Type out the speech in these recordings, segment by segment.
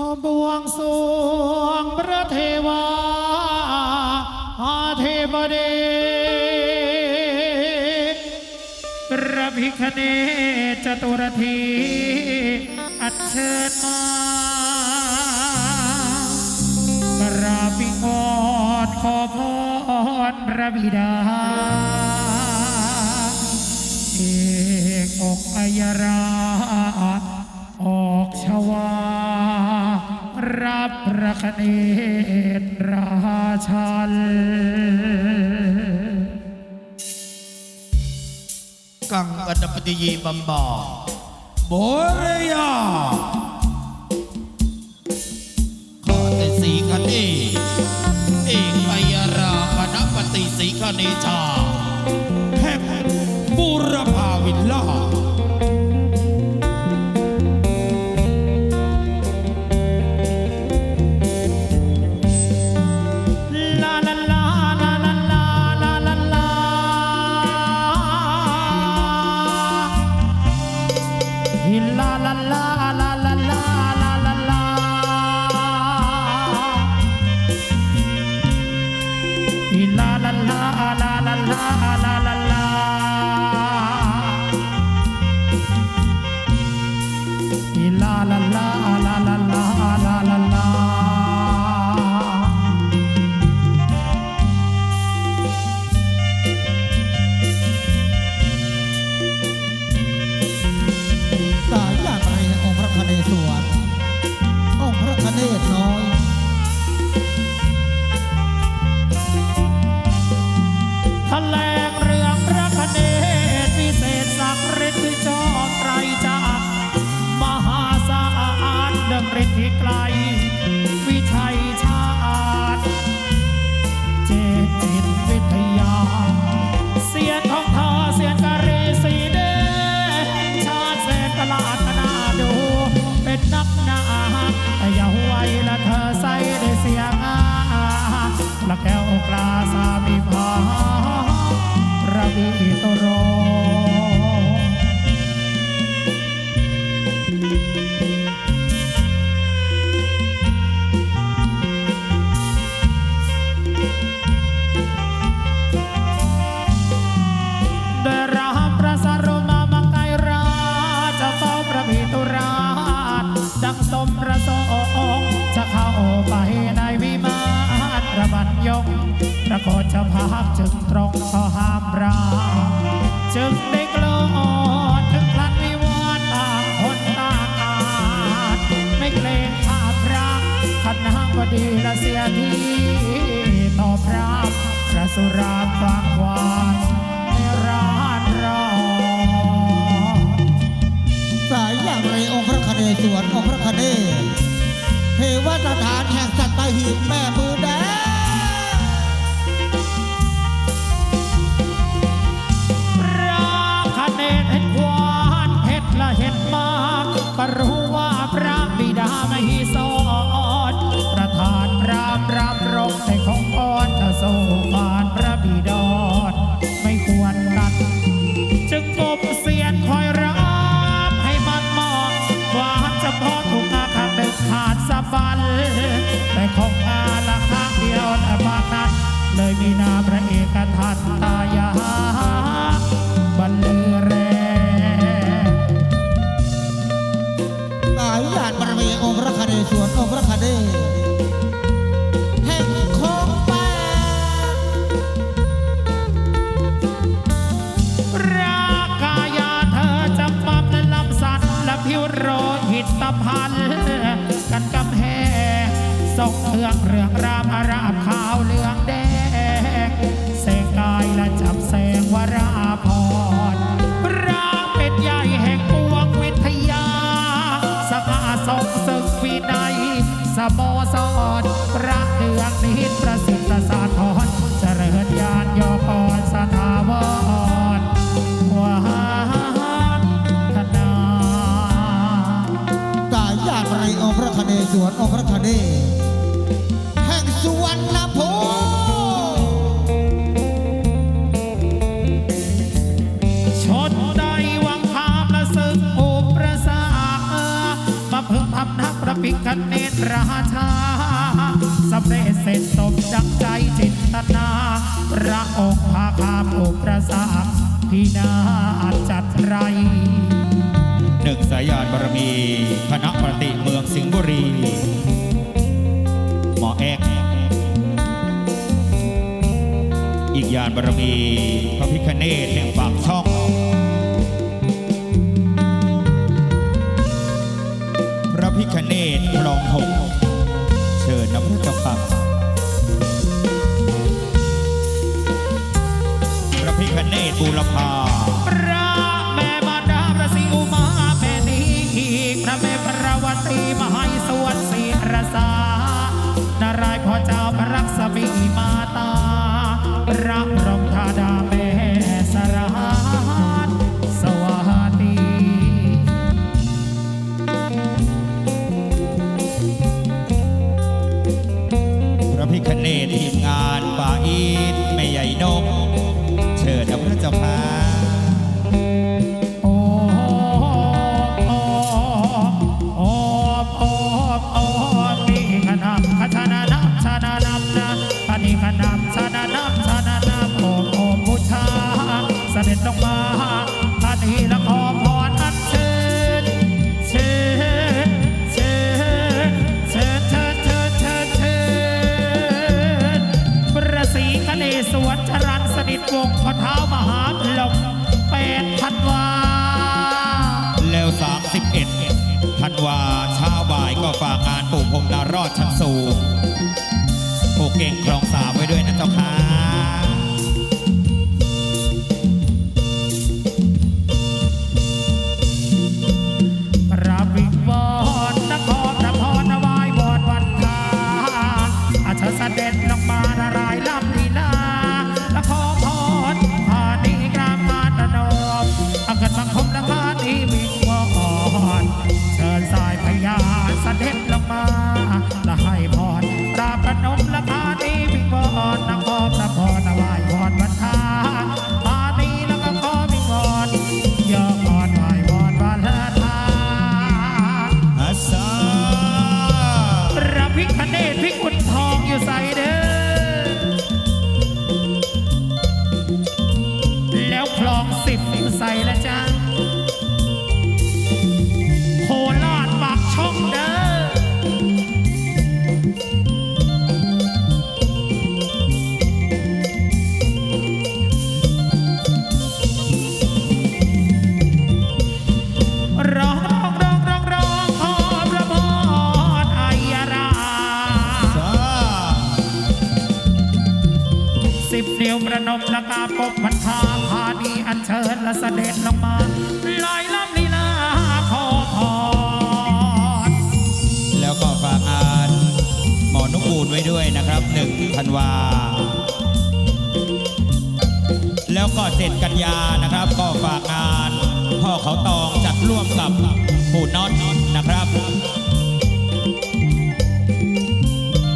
ขอบวงสวงพระเทวาอาเทพเดชพระพิคเนจตุรธีอัญเชิญมากราบิงอนขอพรพระบิดา เอกอกอัยรา รับพระคเนตราชันกังกันปฏิยีบัมบาโบเรยาข้าแต่สีคเนเอกอัยราคณปฏิสีคเนชาแห่งบุรพา สมประสงจะเข้าไปในวิมานระบัญยงพระโคชภาคจึงตรงขอห้ามรามจึงได้กลอดถึงพลันวิวาต่างคนต่างอาจไม่เกรงข้าพระขันนางบดีละเสียทีต่อพระพระสุรา you แต่ของอาละข้างเดียวแต่บางนั้น เลยมีนามพระเอกทันตายา ง่าสมศึกวินัยสโมสรพระเดืองนิดประสิทธิ์สาธรเจริญญาณโยกรสถาวรวาธนาสายยาดบารองค์พระคเนศวรองค์พระคเนแห่งสุวรรณภูมิ พิคเนตราชาสำเร็จเสร็จสมดังใจจิตนาพระองค์พาคามอุปราสาพินาศจัดไรหนึ่งสายานบารมี คณะปฏิเมืองสิงห์บุรี หมอแอกอีกยานบารมี พระพิคเนตแห่งปากช่อง ระพิคเนตคลองหกเชิญนะพระเจ้าค่ะพระพิคเนตบูรพาพระแม่มาดาพระศรีอุมาแม่นีพระแม่พระวตีมหายสวนศรีรสานารายณ์พ่อเจ้าพระรักษมีมาตาพระบรมธาดา วาเช้าบ่ายก็ฝากงานปู่พรมดารอดชั้นสูงปู่เก่งคลองสามไว้ด้วยนะเจ้าค่ะ มละกาปกพันธาพานีอันเชิญและเสด็จลงมาลอยลำลีลาขอพรแล้วก็ฝากงานหมอนุกูลไว้ด้วยนะครับหนึ่งธันวา แล้วก็เจ็ดกันยานะครับ ก็ฝากงาน พ่อเขาตองจัดร่วมกับปู่น็อตนะครับ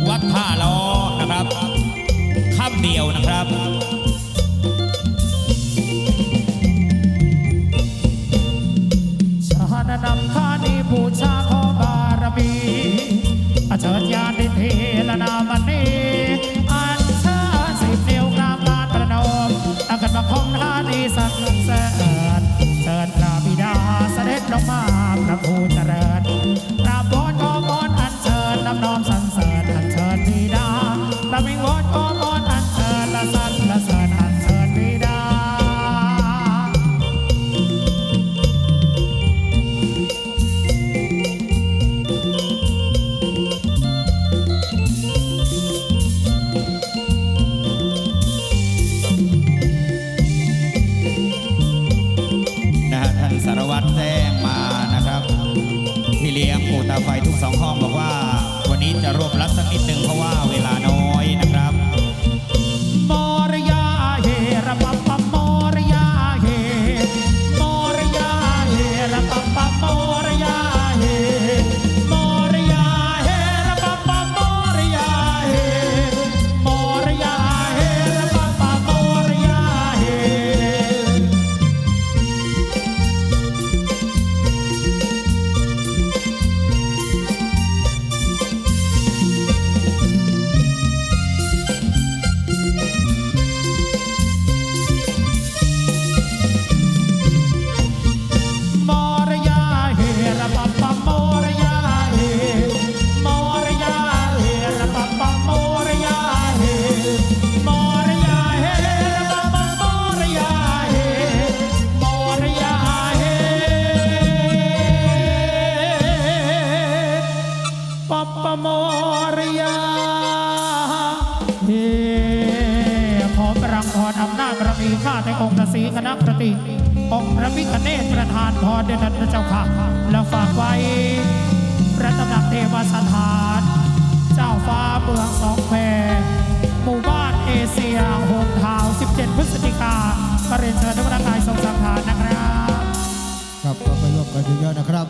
วัดท่าล้อนะครับค่ำเดียวนะครับ சொல்லலாமல் พระติองค์พระพิคเนตประธานพรเดชพระเจ้าค่ะ แล้วฝากไว้พระตำหนักเทวสถาน เจ้าฟ้าเมืองสองแควหมู่บ้านเอเชียโฮมทาว17 พฤศจิกาประเรียนเชิญทุกท่านกายทรงสังขารนะครับ ครับก็ไปร่วมกันเยอะๆนะครับ